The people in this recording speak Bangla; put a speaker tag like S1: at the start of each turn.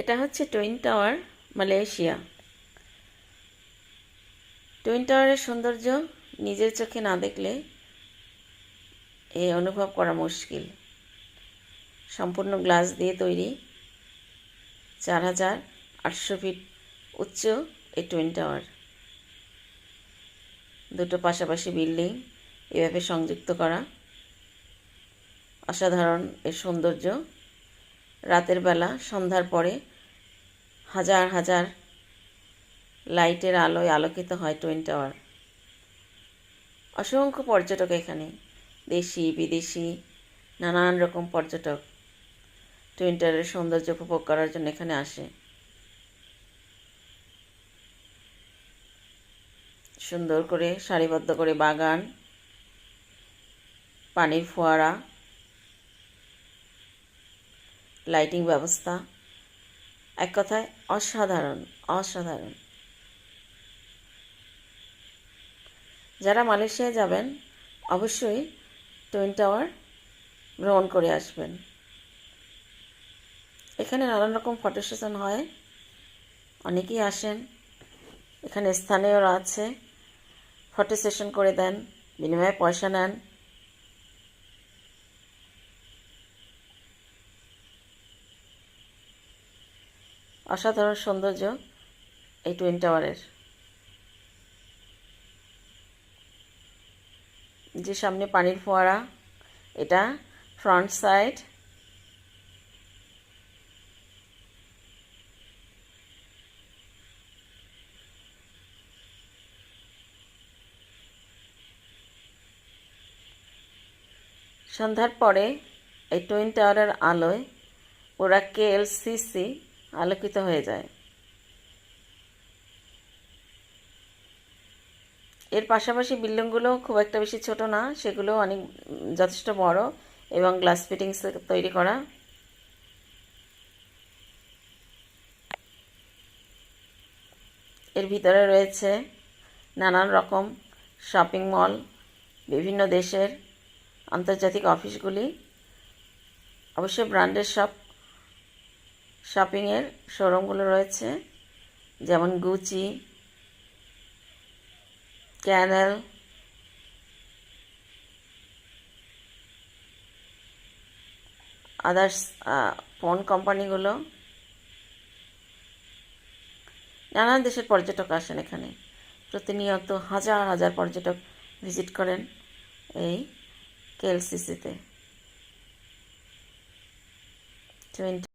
S1: এটা হচ্ছে টুইন টাওয়ার, মালয়েশিয়া। টুইন টাওয়ারের সৌন্দর্য নিজের চোখে না দেখলে এ অনুভব করা মুশকিল। সম্পূর্ণ গ্লাস দিয়ে তৈরি চার হাজার আটশো ফিট উচ্চ এই টুইন টাওয়ার। দুটো পাশাপাশি বিল্ডিং এভাবে সংযুক্ত করা অসাধারণ এর সৌন্দর্য। রাতের বেলা, সন্ধ্যার পরে হাজার হাজার লাইটের আলোয় আলোকিত হয় টুইন টাওয়ার। অসংখ্য পর্যটক এখানে, দেশি, বিদেশি, নানান রকম পর্যটক টুইন টাওয়ারের সৌন্দর্য উপভোগ করার জন্য এখানে আসে। সুন্দর করে সারিবদ্ধ করে বাগান, পানির ফোয়ারা লাইটিং ব্যবস্থা। এক কথায় অসাধারণ অসাধারণ। যারা মালয়েশিয়ায় যাবেন, অবশ্যই টুইন টাওয়ার ভ্রমণ করে আসবেন। এখানে নানান রকম ফটো সেশন হয়, অনেকেই আসেন। এখানে স্থানীয়রা আছে, ফটো সেশন করে দেন, বিনিময়ে পয়সা নেন। অসাধারণ সৌন্দর্য এই টুইন টাওয়ারের যে সামনে পানির ফোয়ারা, এটা ফ্রন্ট সাইড সন্ধ্যার পরে এই টুইন টাওয়ারের আলোয় পুরা কেএলসিসি আলোকিত হয়ে যায়। এর পাশাপাশি বিল্ডিংগুলো খুব একটা বেশি ছোট না, সেগুলো অনেক যথেষ্ট বড় এবং গ্লাস ফিটিংস তৈরি করা। এর ভিতরে রয়েছে নানান রকম শপিং মল বিভিন্ন দেশের আন্তর্জাতিক অফিসগুলি অবশ্যই ব্র্যান্ডের সব শপিংয়ের শোরুমগুলো রয়েছে, যেমন গুচি ক্যানেল আদার্স ফোন কোম্পানিগুলো নানান দেশের পর্যটক আসেন এখানে। প্রতিনিয়ত হাজার হাজার পর্যটক ভিজিট করেন এই কেএলসিসিতে টোয়েন্টি